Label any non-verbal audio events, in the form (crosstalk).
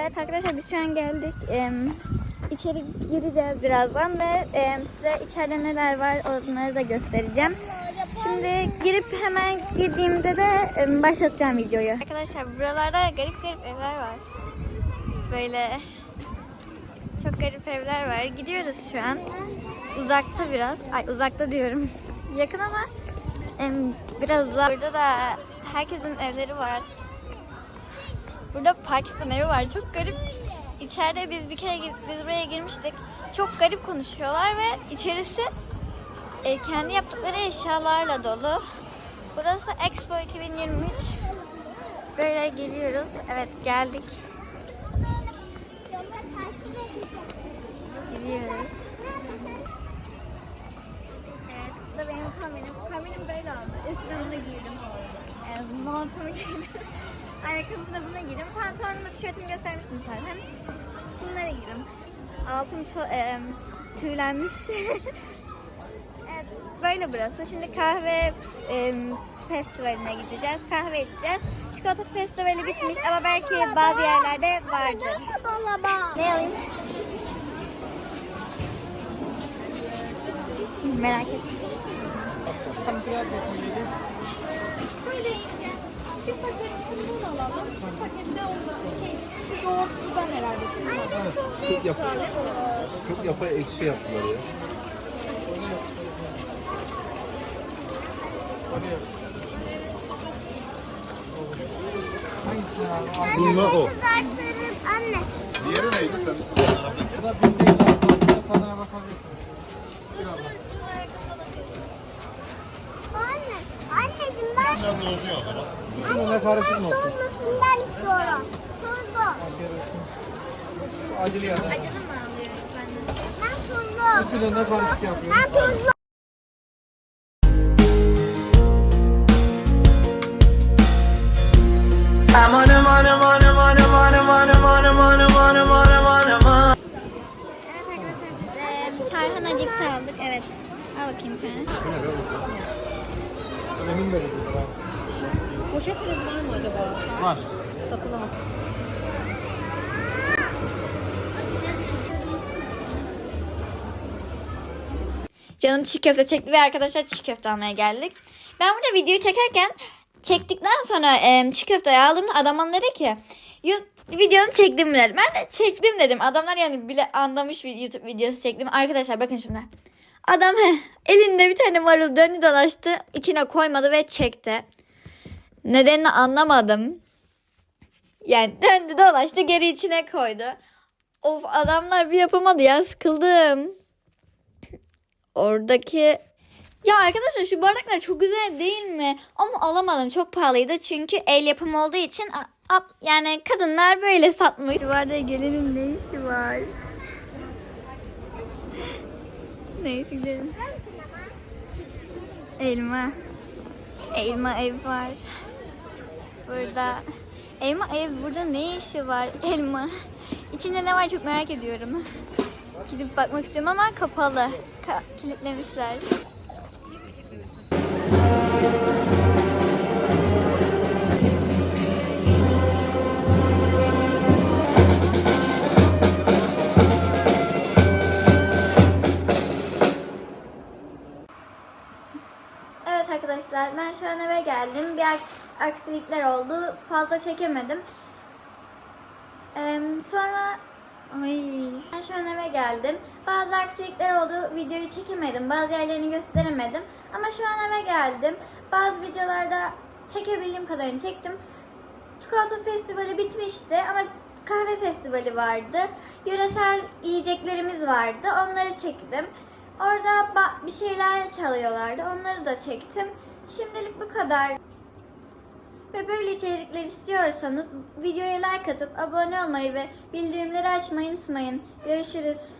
Evet arkadaşlar biz şu an geldik. Ee, içeri gireceğiz birazdan ve size içeride neler var onları da göstereceğim. Şimdi girip hemen girdiğimde de e, başlatacağım videoyu. Arkadaşlar buralarda garip garip evler var. Böyle çok garip evler var. Gidiyoruz şu an. Uzakta biraz. Ay uzakta diyorum. (laughs) Yakın ama biraz uzak. Burada da herkesin evleri var. Burada Pakistan evi var. Çok garip. İçeride biz bir kere biz buraya girmiştik. Çok garip konuşuyorlar ve içerisi e, kendi yaptıkları eşyalarla dolu. Burası Expo 2023. Böyle geliyoruz. Evet geldik. Gidiyoruz. Evet, bu da benim kombinim. Kombinim böyle oldu. Üstüne bunu. Montumu giydim. (laughs) Ayakkabımı da buna giydim. Pantolonumu, tişörtümü göstermiştim zaten. Bunları giydim. Altım e, tüylenmiş. (laughs) evet, böyle burası. Şimdi kahve e, festivaline gideceğiz. Kahve içeceğiz. Çikolata festivali bitmiş ama belki bazı yerlerde vardır. Ne alayım? Merak ettim. Şöyle bir paket şundan alalım. Bir paket de ondan şey, şu yoğurtludan herhalde şimdi. Çok yapı, çok yapay ekşi yaptılar ya. Bununla o. Anne. Diğeri neydi sen? Anne. Anneciğim ben Biraz da uzuyor o zaman. Mı olsun? Tuzlusundan istiyorum. Tuzlu. Acılı ya. Ben tuzlu. Üçü de ne karışık yapıyor? Ben tuzlu. Evet arkadaşlar e, tarhana cips aldık. Evet. Al bakayım bir tane. Emin de dedi. Poşetiniz var mı acaba? Var. Satılan. Canım çiğ köfte çekti ve arkadaşlar çiğ köfte almaya geldik. Ben burada videoyu çekerken çektikten sonra e, çiğ köfteyi aldığımda adam dedi ki "Yu- videonu çektim mi dedim. Ben de çektim dedim. Adamlar yani bile anlamış bir YouTube videosu çektim. Arkadaşlar bakın şimdi. Adam heh, elinde bir tane marul döndü dolaştı. içine koymadı ve çekti. Nedenini anlamadım. Yani döndü dolaştı geri içine koydu. Of adamlar bir yapamadı ya sıkıldım. Oradaki ya arkadaşlar şu bardaklar çok güzel değil mi? Ama alamadım. Çok pahalıydı. Çünkü el yapımı olduğu için yani kadınlar böyle satmış. Bu arada gelenin ne işi var? Ne işi gidelim? Elma. Elma ev var. Burada. Elma ev burada ne işi var? (laughs) Elma. İçinde ne var çok merak ediyorum. Gidip bakmak istiyorum ama kapalı. Ka- kilitlemişler. Evet arkadaşlar ben şu an eve geldim. Bir aks- aksilikler oldu. Fazla çekemedim. Ee, sonra Ay. Ben şu an eve geldim. Bazı aksilikler oldu. Videoyu çekemedim. Bazı yerlerini gösteremedim. Ama şu an eve geldim. Bazı videolarda çekebildiğim kadarını çektim. Çikolata festivali bitmişti ama kahve festivali vardı. Yöresel yiyeceklerimiz vardı. Onları çektim. Orada bir şeyler çalıyorlardı. Onları da çektim. Şimdilik bu kadar. Ve böyle içerikler istiyorsanız videoya like atıp abone olmayı ve bildirimleri açmayı unutmayın. Görüşürüz.